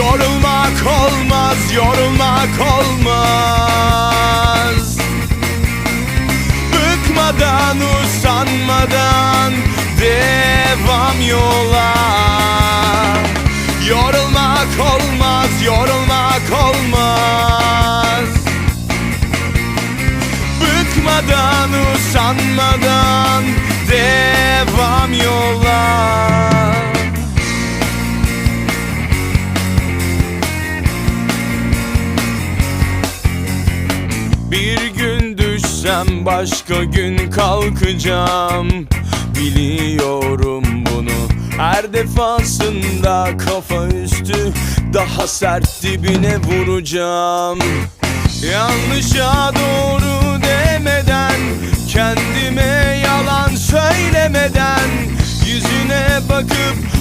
Yorulmak olmaz, yorulmak olmaz. Bıkmadan, usanmadan devam yola. Yorulmak olmaz, yorulmak olmaz. Bıkmadan, usanmadan Bir gün düşsem başka gün kalkacağım. Biliyorum bunu. Her defasında kafa üstü Daha sert dibine vuracağım. Yanlışa doğru demeden Kendime yalan söylemeden Yüzüne bakıp